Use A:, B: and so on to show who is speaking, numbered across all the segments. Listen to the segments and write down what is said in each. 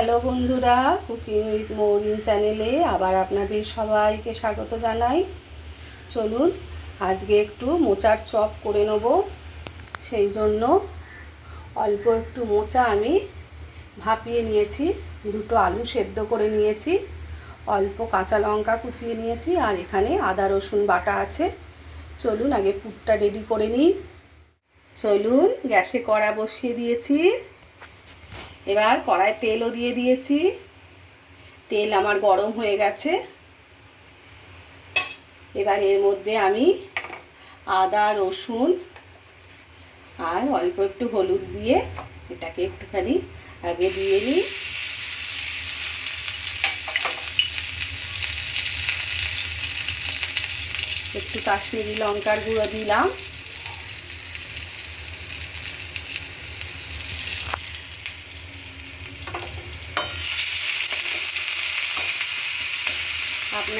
A: Hello বন্ধুরা, cooking with Mourin চ্যানেলে আবার আপনাদের সবাইকে স্বাগত জানাই। চলুন, আজকে একটু মোচার চপ করে নেব। সেই জন্য অল্প একটু মোচা আমি ভাপিয়ে নিয়েছি, দুটো আলু সেদ্ধ করে নিয়েছি, অল্প কাঁচা লঙ্কা কুচিয়ে নিয়েছি, আর এখানে আদা, রসুন বাটা আছে। চলুন, আগে পুরটা রেডি করে নিই। চলুন, গ্যাসে কড়া বসিয়ে দিয়েছি। এবার কড়ায় তেলও দিয়ে দিয়েছি। তেল আমার গরম হয়ে গেছে। এবার এর মধ্যে আমি আদা, রসুন আর অল্প একটু হলুদ দিয়ে এটাকে একটুখানি আগে দিয়ে নিই। একটু কাশ্মীরি লঙ্কার গুঁড়ো দিলাম।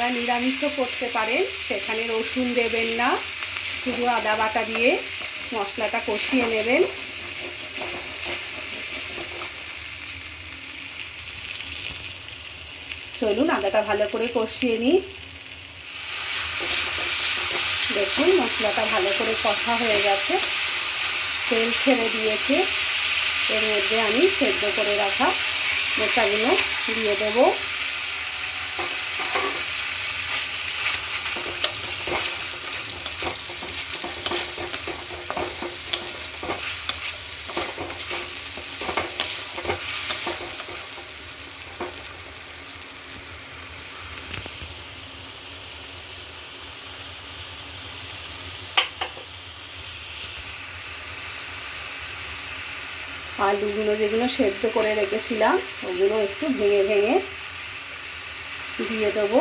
A: আপনারা নিরামিষও করতে পারেন সেখানে রসুন দেবেন না, শুধু আদা বাটা দিয়ে মশলাটা কষিয়ে নেবেন। চলুন আদাটা ভালো করে কষিয়ে নিই। দেখুন মশলাটা ভালো করে কষা হয়ে গেছে। তেল ছেড়ে দিয়েছে। এর মধ্যে আমি সেদ্ধ করে রাখা মোচাগুলো দিয়ে দেবো। আলুগুলো যেগুলো সেদ্ধ করে রেখেছিলাম, ওগুলো একটু ভেঙে ভেঙে দিয়ে দেবো।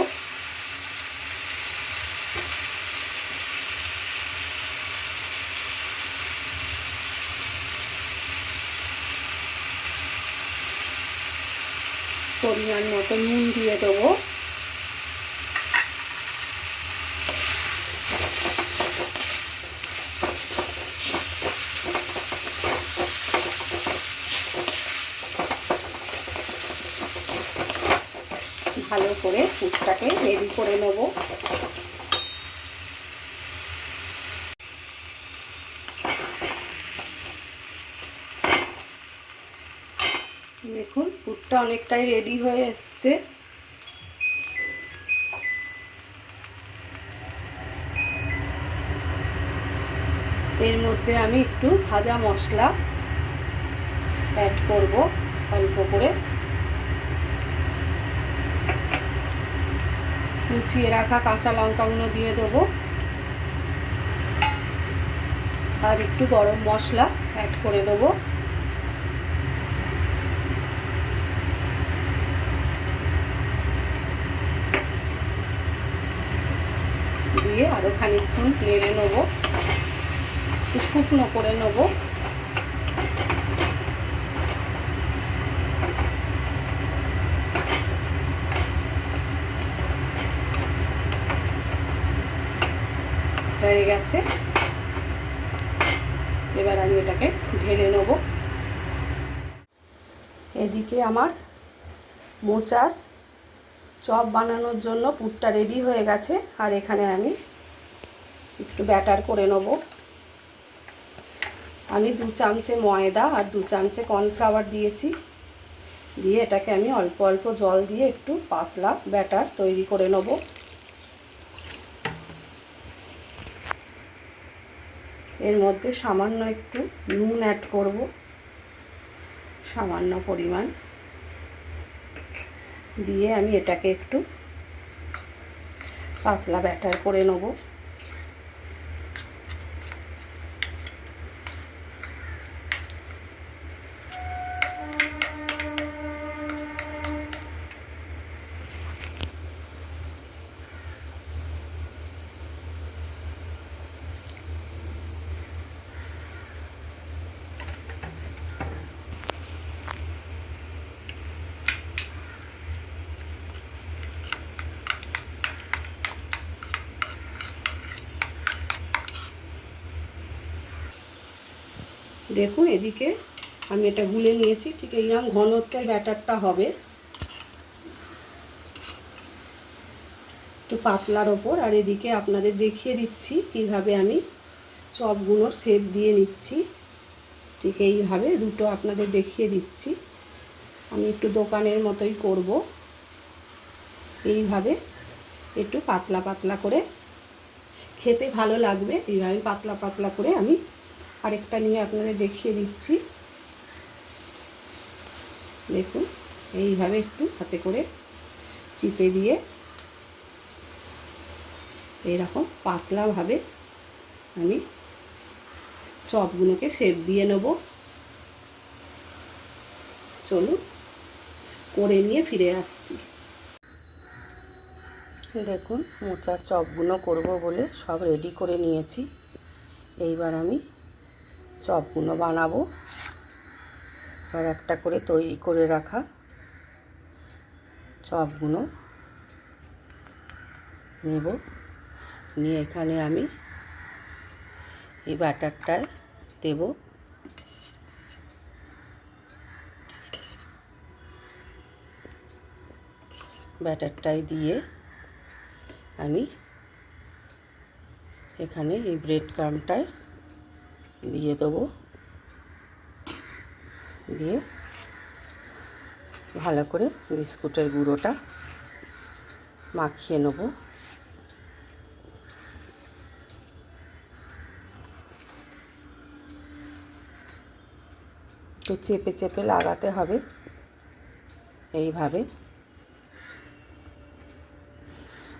A: পরিমাণ মতো নুন দিয়ে দেবো ভালো করে পুরটাকে রেডি করে নেব। দেখুন পুরটা অনেকটাই রেডি হয়ে এসছে। এর মধ্যে আমি একটু ভাজা মশলা অ্যাড করব, অল্প করে। কুচিয়ে রাখা কাঁচা লঙ্কাগুলো দিয়ে দেবো। আর একটু গরম মশলা অ্যাড করে দেবো। দিয়ে আরও খানিকক্ষণ নেড়ে নেব। একটু শুকনো করে নেব। হয়ে গেছে। এবার আমি এটাকে ঢেলে নেব। এদিকে আমার মোচার চপ বানানোর জন্য পুরটা রেডি হয়ে গেছে। আর এখানে আমি একটু ব্যাটার করে নেব। আমি দু চামচে ময়দা আর দু চামচে কর্নফ্লাওয়ার দিয়েছি। দিয়ে এটাকে আমি অল্প অল্প জল দিয়ে একটু পাতলা ব্যাটার তৈরি করে নেব। এর মধ্যে সামান্য একটু নুন অ্যাড করব। সামান্য পরিমাণ। দিয়ে আমি এটাকে একটু পাতলা ব্যাটার করে নেব। দেখুন, এদিকে আমি এটা গুলে নিয়েছি। ঠিক এইরকম ঘনত্বের ব্যাটারটা হবে। একটু পাতলার ওপর, আর এদিকে আপনাদের দেখিয়ে দিচ্ছি কীভাবে আমি চপগুলোর শেপ দিয়ে নিচ্ছি। ঠিক এইভাবে দুটো আপনাদের দেখিয়ে দিচ্ছি। আমি একটু দোকানের মতোই করব। এইভাবে একটু পাতলা পাতলা করে খেতে ভালো লাগবে। এইভাবে পাতলা পাতলা করে আমি আরেকটা নিয়ে আপনাদের দেখিয়ে দিচ্ছি। দেখুন, এইভাবে একটু হাতে করে চিপে দিয়ে এরকম পাতলাভাবে আমি চপগুলোকে শেপ দিয়ে নেব। চলুন, করে নিয়ে ফিরে আসছি। দেখুন, মোচার চপগুলো করব বলে সব রেডি করে নিয়েছি। এইবার আমি চপগুলো বানাবো। আর একটা করে তৈরি করে রাখা চপগুলো নেব। নিয়ে এখানে আমি এই ব্যাটারটায় দেব। ব্যাটারটায় দিয়ে আমি এখানে এই ব্রেড ক্রামটায় দিয়ে দেবো। দিয়ে ভালো করে বিস্কুটের গুঁড়োটা মাখিয়ে নেব। একটু চেপে চেপে লাগাতে হবে এইভাবে।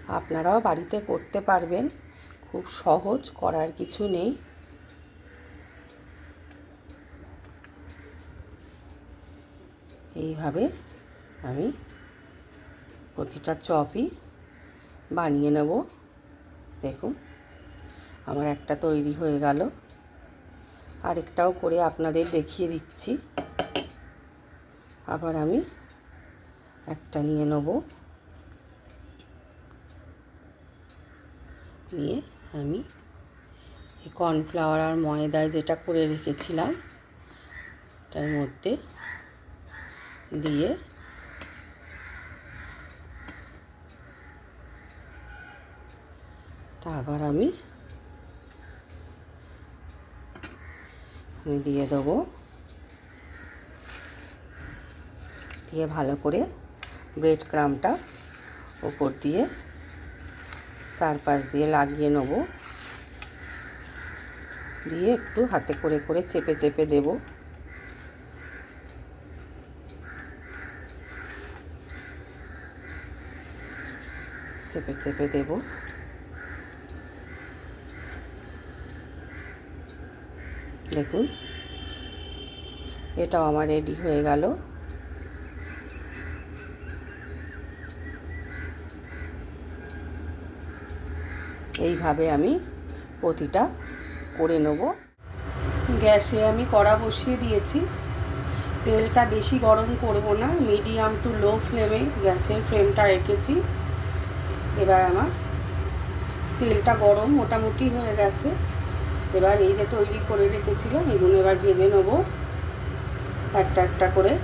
A: আপনারাও বাড়িতে করতে পারবেন, খুব সহজ, করার কিছু নেই। এইভাবে আমি প্রতিটা চপই বানিয়ে নেব। দেখুন, আমার একটা তৈরি হয়ে গেল। আরেকটাও করে আপনাদের দেখিয়ে দিচ্ছি। আবার আমি একটা নিয়ে নেব। নিয়ে আমি কর্নফ্লাওয়ার আর ময়দায় যেটা করে রেখেছিলাম, তার মধ্যে দিয়ে আবার আমি দিয়ে দেবো। দিয়ে ভালো করে ব্রেড ক্রামটা ওপর দিয়ে চারপাশ দিয়ে লাগিয়ে নেব। দিয়ে একটু হাতে করে করে চেপে চেপে দেব। চেপে চেপে দেবো। দেখুন, এটাও আমার রেডি হয়ে গেল। এইভাবে আমি প্রতিটা করে নেব। গ্যাসে আমি কড়া বসিয়ে দিয়েছি। তেলটা বেশি গরম করব না মিডিয়াম টু লো ফ্লেমে গ্যাসের ফ্লেমটা রেখেছি। এবার আমার তেলটা গরম মোটামুটি হয়ে গেছে। এবার এই যে তৈরি করে রেখেছিলাম, এগুলো এবার ভেজে নেব। একটা একটা করে।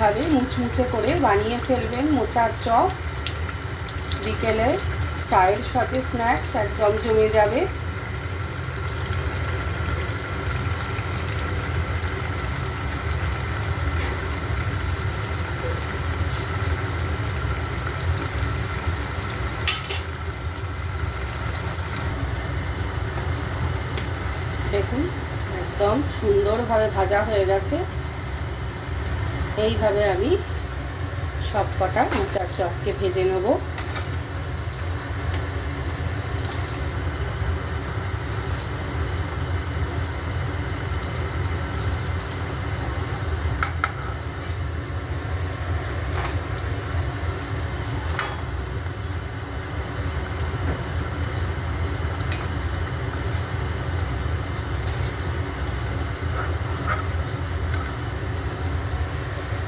A: এইভাবে মুচমুচে করে বানিয়ে ফেলবেন মোচার চপ। বিকেলে চায়ের সাথে স্ন্যাক্স একদম জমে যাবে। দেখুন, একদম সুন্দরভাবে ভাজা হয়ে গেছে। এইভাবে আমি সব কটা মোচার চপকে ভেজে নেব।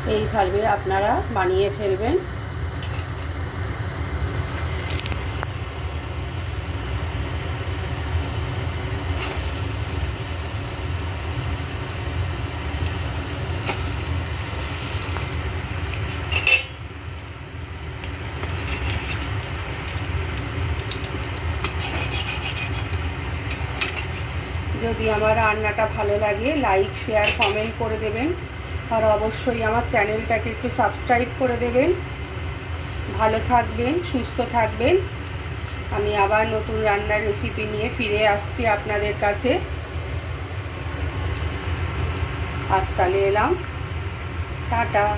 A: এইভাবে আপনারা বানিয়ে ফেলবেন। যদি আমার রান্নাটা ভালো লাগে লাইক শেয়ার কমেন্ট করে দেবেন। আর অবশ্যই আমার চ্যানেলটাকে একটু সাবস্ক্রাইব করে দেবেন। ভালো থাকবেন, সুস্থ থাকবেন। আমি আবার নতুন রান্নার রেসিপি নিয়ে ফিরে আসছি আপনাদের কাছে। আজ তাহলে এলাম। টাটা।